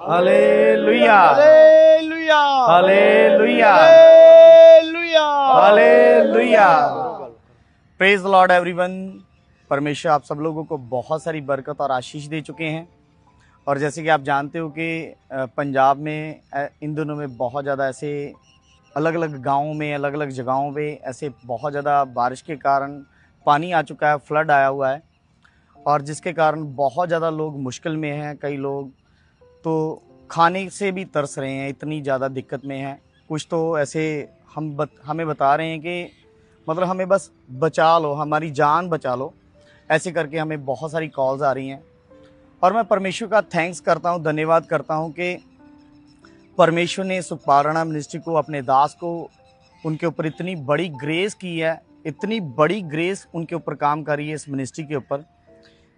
Hallelujah hallelujah hallelujah hallelujah hallelujah praise Lord everyone परमेश्वर आप सब लोगों को बहुत सारी बरकत और आशीष दे चुके हैं। और जैसे कि आप जानते हो कि पंजाब में इन दिनों में बहुत ज़्यादा ऐसे अलग अलग गाँव में अलग अलग जगहों पे ऐसे बहुत ज़्यादा बारिश के कारण पानी आ चुका है फ्लड आया हुआ है। और जिसके कारण बहुत ज़्यादा लोग मुश्किल में हैं कई लोग तो खाने से भी तरस रहे हैं इतनी ज़्यादा दिक्कत में हैं। कुछ तो ऐसे हम बत, हमें बता रहे हैं कि मतलब हमें बस बचा लो हमारी जान बचा लो। ऐसे करके हमें बहुत सारी कॉल्स आ रही हैं। और मैं परमेश्वर का थैंक्स करता हूँ धन्यवाद करता हूँ कि परमेश्वर ने सुपारणा मिनिस्ट्री को अपने दास को उनके ऊपर इतनी बड़ी ग्रेस की है इतनी बड़ी ग्रेस उनके ऊपर काम कर रही है इस मिनिस्ट्री के ऊपर।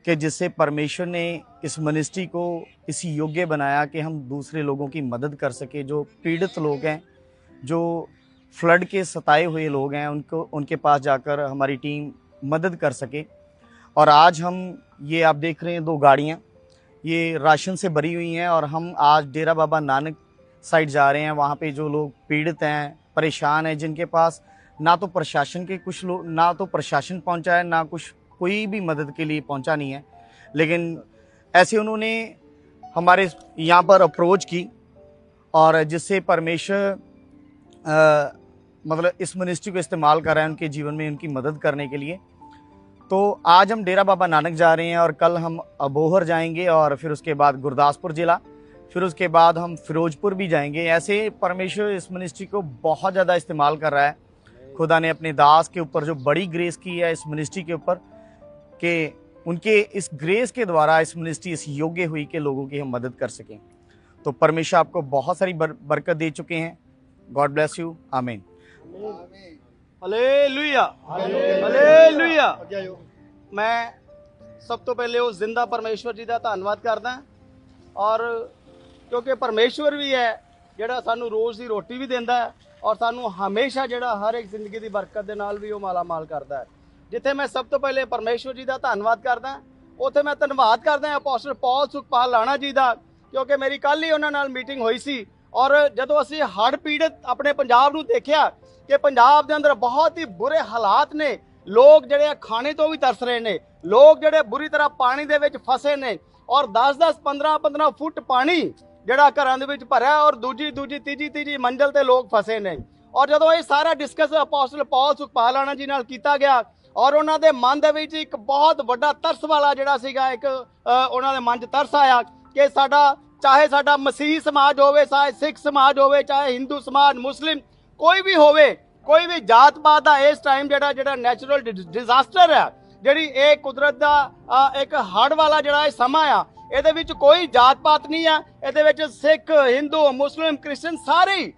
कि जिससे परमेश्वर ने इस मिनिस्ट्री को इस योग्य बनाया कि हम दूसरे लोगों की मदद कर सके, जो पीड़ित लोग हैं, जो फ्लड के सताए हुए लोग हैं, उनको, उनके पास जाकर हमारी टीम मदद कर सके। और आज हम, ये आप देख रहे हैं दो गाड़ियाँ, ये राशन से भरी हुई हैं और हम आज डेरा बाबा नानक साइड जा रहे हैं। वहाँ पे जो लोग पीड़ित हैं, परेशान हैं, जिनके पास ना तो प्रशासन के कुछ लोग ना तो प्रशासन पहुँचा है, ना कुछ कोई भी मदद के लिए पहुँचा नहीं है। लेकिन ऐसे उन्होंने हमारे यहाँ पर अप्रोच की और जिससे परमेश्वर मतलब इस मिनिस्ट्री को इस्तेमाल कर रहे हैं उनके जीवन में, उनकी मदद करने के लिए। तो आज हम डेरा बाबा नानक जा रहे हैं और कल हम अबोहर जाएँगे और फिर उसके बाद गुरदासपुर ज़िला, फिर उसके बाद हम फिरोजपुर भी जाएँगे। ऐसे परमेश्वर इस मिनिस्ट्री को बहुत ज़्यादा इस्तेमाल कर रहा है। खुदा ने अपने दास के ऊपर जो बड़ी ग्रेस की है इस मिनिस्ट्री के ऊपर कि उनके इस ग्रेस के द्वारा इस मिनिस्ट्री इस योग्य हुई कि लोगों की हम मदद कर सकें तो परमेश्वर आपको बहुत सारी बर, बरकत दे चुके हैं गॉड ब्लेस यू आमीन ਹਾਲੇਲੂਇਆ ਹਾਲੇਲੂਇਆ ਮੈਂ ਸਭ ਤੋਂ ਪਹਿਲੇ ਉਸ ਜ਼ਿੰਦਾ ਪਰਮੇਸ਼ਵਰ ਜੀ ਦਾ ਧੰਨਵਾਦ ਕਰਦਾ ਔਰ ਕਿਉਂਕਿ ਪਰਮੇਸ਼ਵਰ ਵੀ ਹੈ ਜਿਹੜਾ ਸਾਨੂੰ ਰੋਜ਼ ਦੀ ਰੋਟੀ ਵੀ ਦਿੰਦਾ ਹੈ ਔਰ ਸਾਨੂੰ ਹਮੇਸ਼ਾ ਜਿਹੜਾ ਹਰ ਇੱਕ ਜ਼ਿੰਦਗੀ ਦੀ ਬਰਕਤ ਦੇ ਨਾਲ ਵੀ ਉਹ ਮਾਲਾ ਮਾਲ ਕਰਦਾ ਹੈ ਜਿੱਥੇ ਮੈਂ ਸਭ ਤੋਂ ਪਹਿਲੇ ਪਰਮੇਸ਼ਵਰ ਜੀ ਦਾ ਧੰਨਵਾਦ ਕਰਦਾ, ਉੱਥੇ ਮੈਂ ਧੰਨਵਾਦ ਕਰਦਾ ਅਪੋਸਟਲ ਪੌਲ ਸੁਖਪਾਲ ਲਾਣਾ ਜੀ ਦਾ, ਕਿਉਂਕਿ ਮੇਰੀ ਕੱਲ ਹੀ ਉਹਨਾਂ ਨਾਲ ਮੀਟਿੰਗ ਹੋਈ ਸੀ ਔਰ ਜਦੋਂ ਅਸੀਂ ਹੜ੍ਹ ਪੀੜਤ ਆਪਣੇ ਪੰਜਾਬ ਨੂੰ ਦੇਖਿਆ ਕਿ ਪੰਜਾਬ ਦੇ ਅੰਦਰ ਬਹੁਤ ਹੀ ਬੁਰੇ ਹਾਲਾਤ ਨੇ, ਲੋਕ ਜਿਹੜੇ ਆ ਖਾਣੇ ਤੋਂ ਵੀ ਤਰਸ ਰਹੇ ਨੇ, ਲੋਕ ਜਿਹੜੇ ਬੁਰੀ ਤਰ੍ਹਾਂ ਪਾਣੀ ਦੇ ਵਿੱਚ ਫਸੇ ਨੇ ਔਰ 10-10 15-15 ਫੁੱਟ ਪਾਣੀ ਜਿਹੜਾ ਘਰਾਂ ਦੇ ਵਿੱਚ ਭਰਿਆ ਔਰ ਦੂਜੀ ਦੂਜੀ ਤੀਜੀ ਤੀਜੀ ਮੰਜ਼ਲ ਤੇ ਲੋਕ ਫਸੇ ਨੇ। ਔਰ ਜਦੋਂ ਇਹ ਸਾਰਾ ਡਿਸਕਸ ਅਪੋਸਟਲ ਪੌਲ ਸੁਖਪਾਲਾਣਾ ਜੀ ਨਾਲ ਕੀਤਾ ਗਿਆ ਔਰ ਉਹਨਾਂ ਦੇ ਮਨ ਦੇ ਵਿੱਚ ਇੱਕ ਬਹੁਤ ਵੱਡਾ ਤਰਸ ਵਾਲਾ ਜਿਹੜਾ ਸੀਗਾ ਇੱਕ ਉਹਨਾਂ ਦੇ ਮਨ 'ਚ ਤਰਸ ਆਇਆ ਕਿ ਸਾਡਾ, ਚਾਹੇ ਸਾਡਾ ਮਸੀਹ ਸਮਾਜ ਹੋਵੇ, ਚਾਹੇ ਸਿੱਖ ਸਮਾਜ ਹੋਵੇ, ਚਾਹੇ ਹਿੰਦੂ ਸਮਾਜ, ਮੁਸਲਿਮ ਕੋਈ ਵੀ ਹੋਵੇ, ਕੋਈ ਵੀ ਜਾਤ ਪਾਤ ਦਾ ਇਸ ਟਾਈਮ ਜਿਹੜਾ ਜਿਹੜਾ ਨੈਚੁਰਲ ਡਿਜ਼ਾਸਟਰ ਹੈ ਜਿਹੜੀ ਇਹ ਕੁਦਰਤ ਦਾ ਇੱਕ ਹੜ੍ਹ ਵਾਲਾ ਜਿਹੜਾ ਇਹ ਸਮਾਂ ਆ, ਇਹਦੇ ਵਿੱਚ ਕੋਈ ਜਾਤ ਪਾਤ ਨਹੀਂ ਆ, ਇਹਦੇ ਵਿੱਚ ਸਿੱਖ, ਹਿੰਦੂ, ਮੁਸਲਿਮ ਕ੍ਰਿਸਚਨ ਸਾਰੇ ਹੀ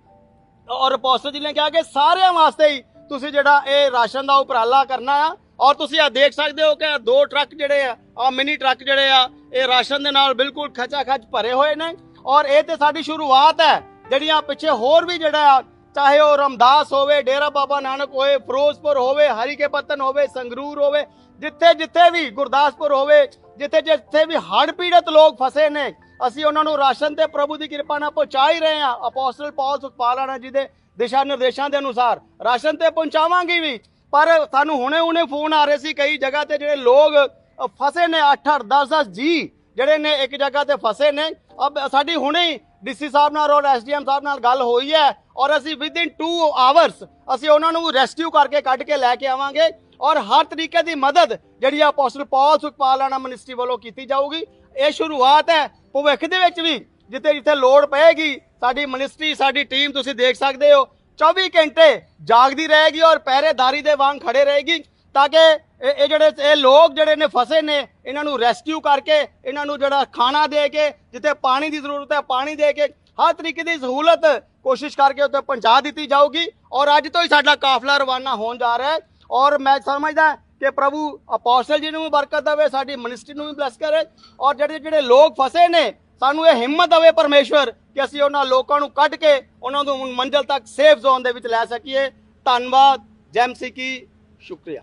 ਔਰ ਅਪੋਸਟਲ ਜੀ ਨੇ ਕਿਹਾ ਕਿ ਸਾਰਿਆਂ ਵਾਸਤੇ ਹੀ ਤੁਸੀਂ ਜਿਹੜਾ ਇਹ ਰਾਸ਼ਨ ਦਾ ਉਪਰਾਲਾ ਕਰਨਾ ਆ, ਔਰ ਤੁਸੀਂ ਆ ਦੇਖ ਸਕਦੇ ਹੋ ਕਿ ਦੋ ਟਰੱਕ ਜਿਹੜੇ ਆ ਆ ਮਿਨੀ ਟਰੱਕ ਜਿਹੜੇ ਆ, ਇਹ ਰਾਸ਼ਨ ਦੇ ਨਾਲ ਬਿਲਕੁਲ ਖਚਾ ਖਚ ਭਰੇ ਹੋਏ ਨੇ। ਔਰ ਇਹ ਤੇ ਸਾਡੀ ਸ਼ੁਰੂਆਤ ਹੈ, ਜਿਹੜੀਆਂ ਪਿੱਛੇ ਹੋਰ ਵੀ ਜਿਹੜਾ ਆ ਚਾਹੇ ਉਹ ਰਮਦਾਸ ਹੋਵੇ, ਡੇਰਾ ਬਾਬਾ ਨਾਨਕ ਹੋਵੇ, ਫਿਰੋਜ਼ਪੁਰ ਹੋਵੇ, ਹਰੀਕੇ ਪੱਤਨ ਹੋਵੇ, ਸੰਗਰੂਰ ਹੋਵੇ, ਜਿੱਥੇ ਜਿੱਥੇ ਵੀ ਗੁਰਦਾਸਪੁਰ ਹੋਵੇ, ਜਿੱਥੇ ਜਿੱਥੇ ਵੀ ਹੜ੍ਹ ਪੀੜਤ ਲੋਕ ਫਸੇ ਨੇ, ਅਸੀਂ ਉਹਨਾਂ ਨੂੰ ਰਾਸ਼ਨ ਤੇ ਪ੍ਰਭੂ ਦੀ ਕਿਰਪਾ ਨਾਲ ਪਹੁੰਚਾ ਹੀ ਰਹੇ ਹਾਂ। ਅਪੋਸਟਲ ਪੌਲ ਸੁਖਪਾਲਾਣਾ ਜੀ ਦੇ ਦਿਸ਼ਾ ਨਿਰਦੇਸ਼ਾਂ ਦੇ ਅਨੁਸਾਰ ਰਾਸ਼ਨ ਤੇ ਪਹੁੰਚਾਵਾਂਗੇ ਵੀ, ਪਰ ਸਾਨੂੰ ਹੁਣੇ ਹੁਣੇ ਫੋਨ ਆ ਰਹੇ ਸੀ ਕਈ ਜਗ੍ਹਾ ਤੇ ਜਿਹੜੇ ਲੋਕ ਫਸੇ ਨੇ 8 8 10 10 ਜੀ ਜਿਹੜੇ ਨੇ ਇੱਕ ਜਗ੍ਹਾ ਤੇ ਫਸੇ ਨੇ। ਅਬ ਸਾਡੀ ਹੁਣੇ ਡੀਸੀ ਸਾਹਿਬ ਨਾਲ ਔਰ ਐਸਡੀਐਮ ਸਾਹਿਬ ਨਾਲ ਗੱਲ ਹੋਈ ਹੈ ਔਰ ਅਸੀਂ ਵਿਦ ਇਨ 2 ਆਵਰਸ ਅਸੀਂ ਉਹਨਾਂ ਨੂੰ ਰੈਸਕਿਊ ਕਰਕੇ ਕੱਢ ਕੇ ਲੈ ਕੇ ਆਵਾਂਗੇ ਔਰ ਹਰ ਤਰੀਕੇ ਦੀ ਮਦਦ ਜਿਹੜੀ ਆ ਅਪੋਸਟਲ ਪੌਲ ਸੁਖਪਾਲਾਣਾ ਮਿਨਿਸਟਰੀ ਵੱਲੋਂ ਕੀਤੀ ਜਾਊਗੀ। ਇਹ ਸ਼ੁਰੂਆਤ ਹੈ। ਭਵਿੱਖ ਦੇ ਵਿੱਚ ਵੀ ਜਿੱਥੇ ਜਿੱਥੇ ਲੋੜ ਪਏਗੀ, ਸਾਡੀ ਮਿਨਿਸਟਰੀ ਸਾਡੀ ਟੀਮ ਤੁਸੀਂ ਦੇਖ ਸਕਦੇ ਹੋ। 24 ਘੰਟੇ ਜਾਗਦੀ ਰਹੇਗੀ ਔਰ ਪਹਿਰੇਦਾਰੀ ਦੇ ਵਾਂਗ ਖੜੇ ਰਹੇਗੀ। ਤਾਂ ਕਿ ਇਹ ਜਿਹੜੇ ਇਹ ਲੋਕ ਜਿਹੜੇ ਨੇ ਫਸੇ ਨੇ, ਇਹਨਾਂ ਨੂੰ ਰੈਸਕਿਊ ਕਰਕੇ, ਇਹਨਾਂ ਨੂੰ ਜਿਹੜਾ ਖਾਣਾ ਦੇ ਕੇ, ਜਿੱਥੇ ਪਾਣੀ ਦੀ ਜ਼ਰੂਰਤ ਹੈ, ਪਾਣੀ ਦੇ ਕੇ, ਹਰ ਤਰੀਕੇ ਦੀ ਸਹੂਲਤ ਕੋਸ਼ਿਸ਼ ਕਰਕੇ ਉੱਥੇ ਪਹੁੰਚਾ ਦਿੱਤੀ ਜਾਊਗੀ। ਔਰ ਅੱਜ ਤੋਂ ਹੀ ਸਾਡਾ ਕਾਫਲਾ ਰਵਾਨਾ ਹੋਣ ਜਾ ਰਿਹਾ ਹੈ। ਔਰ ਮੈਂ ਸਮਝਦਾ ਕਿ ਪ੍ਰਭੂ ਅਪੋਸਟਲ ਜੀ ਨੂੰ ਵੀ ਬਰਕਤ ਦੇਵੇ, ਸਾਡੀ ਮਿਨਿਸਟਰੀ ਨੂੰ ਵੀ ਬਲੈਸ ਕਰੇ। ਔਰ ਜਿਹੜੇ ਜਿਹੜੇ ਲੋਕ ਫਸੇ ਨੇ, ਸਾਨੂੰ ਇਹ ਹਿੰਮਤ ਦੇਵੇ ਪਰਮੇਸ਼ਵਰ ਕਿ ਅਸੀਂ ਉਹਨਾਂ ਲੋਕਾਂ ਨੂੰ ਕੱਢ ਕੇ ਉਹਨਾਂ ਨੂੰ ਮੰਜ਼ਲ ਤੱਕ ਸੇਫ ਜ਼ੋਨ ਦੇ ਵਿੱਚ ਲੈ ਸਕੀਏ। ਧੰਨਵਾਦ ਜੈਮਸੀ ਕੀ, ਸ਼ੁਕਰੀਆ।